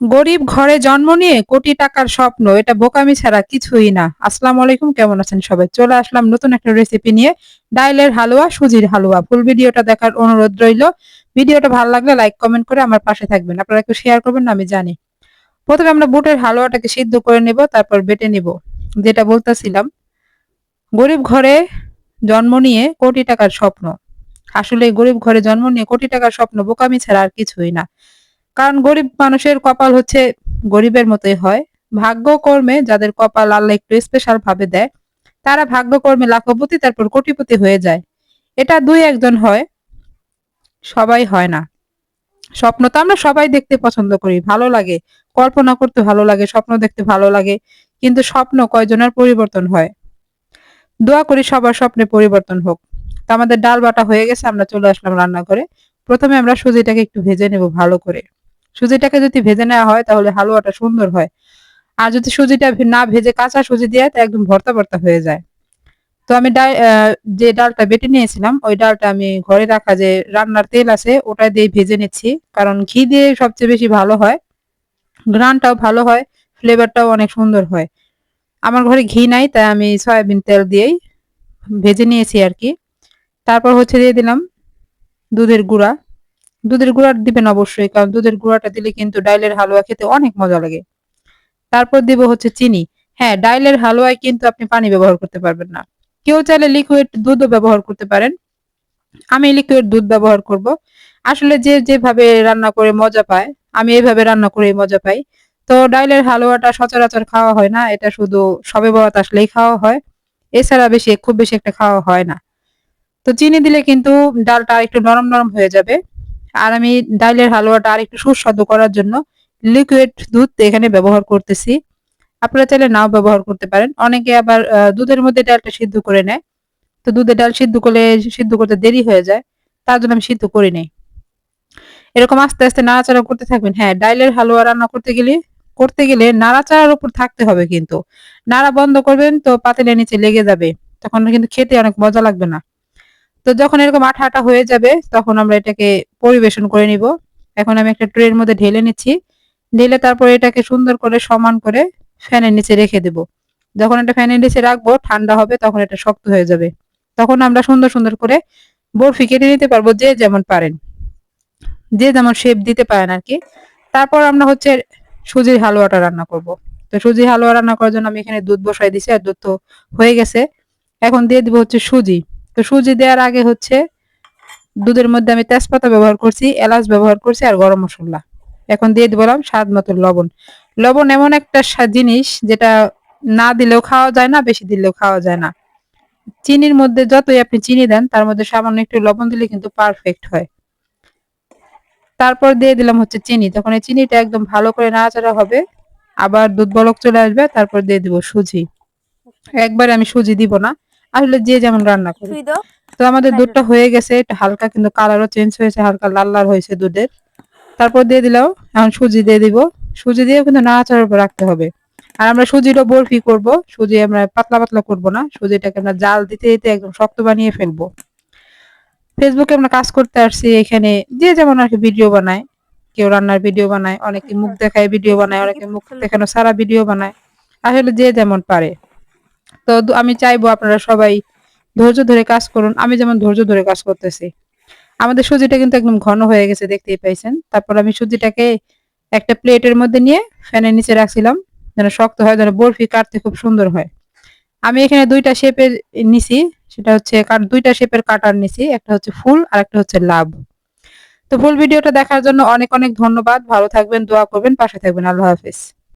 গরিব ঘরে জন্ম নিয়ে কোটি টাকার স্বপ্ন, এটা বোকামি ছাড়া কিছুই না। আসসালামু আলাইকুম, কেমন আছেন সবাই? চলে আসলাম নতুন একটা রেসিপি নিয়ে। ডাইলের হালুয়া, সুজির হালুয়া। ফুল ভিডিওটা দেখার অনুরোধ রইল। ভিডিওটা ভালো লাগলে লাইক কমেন্ট করে আমার পাশে থাকবেন। আপনারা একটু শেয়ার করবেন না, আমি জানি। প্রথমে আমরা বুটের হালুয়াটাকে সিদ্ধ করে নেব, তারপর বেটে নেব। যেটা বলতেছিলাম, গরিব ঘরে জন্ম নিয়ে কোটি টাকার স্বপ্ন। আসলে গরিব ঘরে জন্ম নিয়ে কোটি টাকার স্বপ্ন বোকামি ছাড়া আর কিছুই না। কারণ গরিব মানুষের কপাল হচ্ছে গরিবের মতোই হয়। ভাগ্য কর্মে যাদের কপাল আল্লাহ একটু স্পেশাল ভাবে দেয়, তারা ভাগ্য কর্মে লাখপতি, তারপর কোটিপতি হয়ে যায়। এটা দুই একজন হয়, সবাই হয় না। স্বপ্ন তো আমরা সবাই দেখতে পছন্দ করি, ভালো লাগে। কল্পনা করতে ভালো লাগে, স্বপ্ন দেখতে ভালো লাগে। কিন্তু স্বপ্ন কয়জনের পরিবর্তন হয়? দোয়া করি সবার স্বপ্নে পরিবর্তন হোক। তো আমাদের ডাল বাটা হয়ে গেছে, আমরা চলে আসলাম রান্নাঘরে। প্রথমে আমরা সুজিটাকে একটু ভেজে নেব ভালো করে। সুজিটাকে যদি ভেজে নেওয়া হয়, তাহলে হালুয়াটা সুন্দর হয়। আর যদি সুজিটা না ভেজে কাঁচা সুজি দিয়ে, তা একদম ভর্তা ভর্তা হয়ে যায়। তো আমি ডাল যে ডালটা বেটে নিয়েছিলাম, ওই ডালটা আমি ঘরে রাখা যে রান্নার তেল আছে, ওটা দিয়ে ভেজে নিচ্ছি। কারণ ঘি দিয়ে সবচেয়ে বেশি ভালো হয়। গ্রানটাও ভালো হয়, ফ্লেভারটাও অনেক সুন্দর হয়। আমার ঘরে ঘি নাই, তাই আমি সয়াবিন তেল দিয়েই ভেজে নিয়েছি আর কি। তারপর হচ্ছে দিয়ে দিলাম দুধের গুঁড়া। দুধের গুঁড়া দিবেন অবশ্যই, কারণ দুধের গুঁড়াটা দিলে কিন্তু ডাইলের হালুয়া খেতে অনেক মজা লাগে। তারপর দিব হচ্ছে চিনি। হ্যাঁ ডাইলের হালুয়ায় কিন্তু আপনি পানি ব্যবহার করতে পারবেন না। কেউ চাইলে লিকুইড দুধও ব্যবহার করতে পারেন। আমি লিকুইড দুধ ব্যবহার করব। আসলে যে যেভাবে রান্না করে মজা পায়, আমি এইভাবে রান্না করে মজা পাই। তো ডাইলের হালুয়াটা সচরাচর খাওয়া হয় না, এটা শুধু সবে বরাত আসলেই খাওয়া হয়। এছাড়া বেশি, খুব বেশি একটা খাওয়া হয় না। তো চিনি দিলে কিন্তু ডালটা একটু নরম নরম হয়ে যাবে। আর আমি ডাইলের হালুয়াটা আর একটু সুস্বাদু করার জন্য লিকুইড দুধ এখানে ব্যবহার করতেছি। আপনারা চাইলে নাও ব্যবহার করতে পারেন। অনেকে আবার দুধের মধ্যে ডালটা সিদ্ধ করে নেয়। তো দুধের ডাল সিদ্ধ করলে, সিদ্ধ করতে দেরি হয়ে যায়, তার জন্য আমি সিদ্ধ করি নেই। এরকম আস্তে আস্তে নাড়াচাড়া করতে থাকবেন। হ্যাঁ ডাইলের হালুয়া রান্না করতে গেলে করতে গেলে নাড়াচাড়ার উপর থাকতে হবে কিন্তু। নাড়া বন্ধ করবেন তো পাতিলের নিচে লেগে যাবে। তখন কিন্তু খেতে অনেক মজা লাগবে না। তো যখন এরকম আঠা আঠা হয়ে যাবে, তখন আমরা এটাকে পরিবেশন করে নিব। এখন আমি একটা ট্রের মধ্যে ঢেলে নিচ্ছি। ঢেলে তারপর এটাকে সুন্দর করে সমান করে ফ্যানের নিচে রেখে দেব। যখন এটা ফ্যানের নিচে রাখব, ঠান্ডা হবে, তখন এটা শক্ত হয়ে যাবে। তখন আমরা সুন্দর সুন্দর করে বরফি কেটে নিতে পারব যে যেমন পারেন। যে যেমন শেপ দিতে পারেন আর কি তারপর আমরা হচ্ছে সুজির হালুয়াটা রান্না করব। তো সুজির হালুয়া রান্না করার জন্য আমি এখানে দুধ বসাই দিছি আর দুধ তো হয়ে গেছে। এখন দিয়ে দিব হচ্ছে সুজি। তো সুজি দেওয়ার আগে হচ্ছে দুধের মধ্যে আমি তেজপাতা ব্যবহার করছি, এলাচ ব্যবহার করছি আর গরম মশলা। এখন দিয়ে দিলাম স্বাদ মতো লবণ। লবণ এমন একটা জিনিস যেটা না দিলেও খাওয়া যায় না, বেশি দিলেও খাওয়া যায় না। চিনির মধ্যে যতই আপনি চিনি দেন, তার মধ্যে সামান্য একটু লবণ দিলে কিন্তু পারফেক্ট হয়। তারপর দিয়ে দিলাম হচ্ছে চিনি। তখন এই চিনিটা একদম ভালো করে নাড়াচাড়া হবে। আবার দুধ বলক চলে আসবে, তারপর দিয়ে দিব সুজি। একবার আমি সুজি দিব না। আসলে যে যেমন রান্না করে। তো আমাদের দুধটা হয়ে গেছে এটা হালকা কিন্তু কালারও চেঞ্জ হয়েছে হালকা লাল লাল হয়েছে দুধের। তারপর দিয়ে দিলাম এখন সুজি দিয়ে দিব। সুজি দিয়ে কিন্তু নাড়াচাড়ার উপর রাখতে হবে। আর আমরা সুজিটা বরফি করব? সুজি আমরা পাতলা পাতলা করব না সুজিটাকে আমরা জাল দিতে দিতে একদম শক্ত বানিয়ে ফেলব। ফেসবুকে আমরা কাজ করতে আসছি এখানে যে যেমন আর কি ভিডিও বানায়। কেউ রান্নার ভিডিও বানায় অনেকে মুখ দেখায় ভিডিও বানায় অনেকে মুখ দেখানো সারা ভিডিও বানায়। আসলে যে যেমন পারে। তো আমি চাইব আপনারা সবাই ধৈর্য ধরে কাজ করুন। আমি যেমন ধৈর্য ধরে কাজ করতেছি। আমাদের সুজিটা কিন্তু একদম ঘন হয়ে গেছে, দেখতেই পাইছেন। তারপর আমি সুজিটাকে একটা প্লেটের মধ্যে নিয়ে ফ্যানের নিচে রাখছিলাম, যেন শক্ত হয়, যেন বরফি কাটতে খুব সুন্দর হয়। আমি এখানে দুইটা শেপের নিছি, সেটা হচ্ছে দুইটা শেপের কাটার নিছি, একটা হচ্ছে ফুল আর একটা হচ্ছে লাভ। তো ফুল ভিডিওটা দেখার জন্য অনেক অনেক ধন্যবাদ। ভালো থাকবেন, দোয়া করবেন, পাশে থাকবেন। আল্লাহ হাফিজ।